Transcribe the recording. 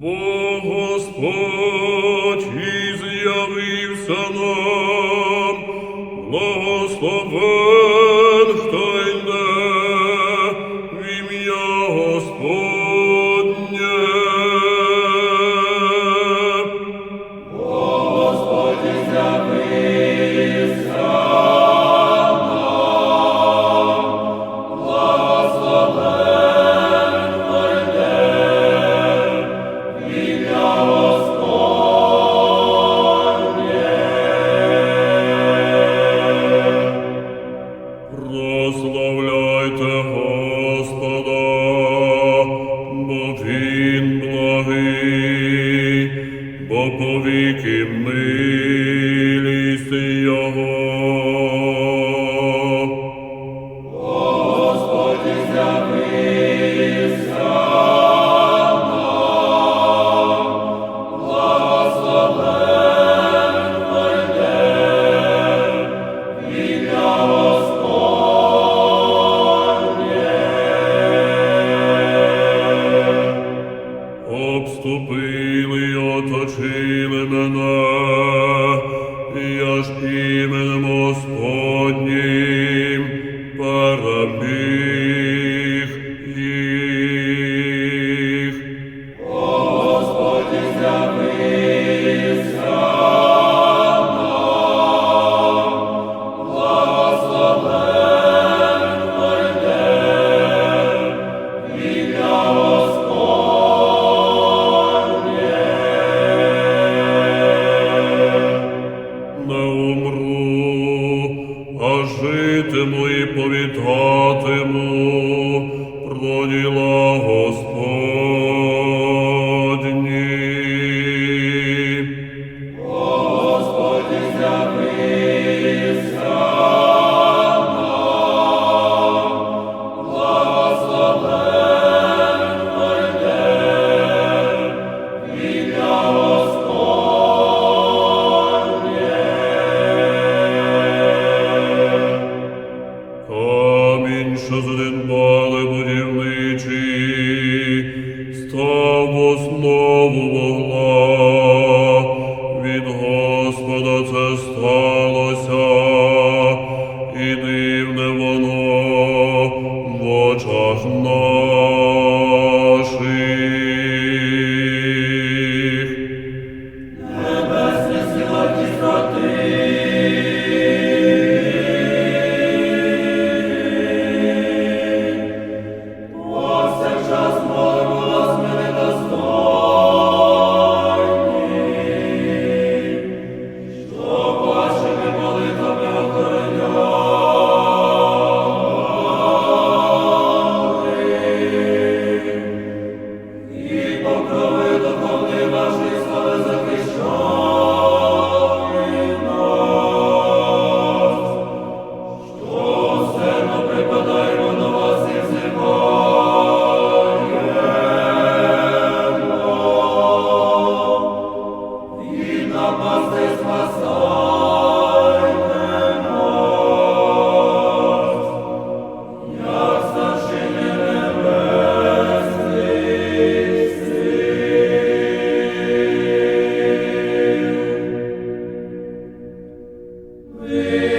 Бо Господь і з'явився нам, благословен, Він благий, бо повіки милість оточили мене, я ж іменем не умру, а житиму і повітатиму про діла Господні. Господа це сталося, і дивне воно в очах нас. Amen.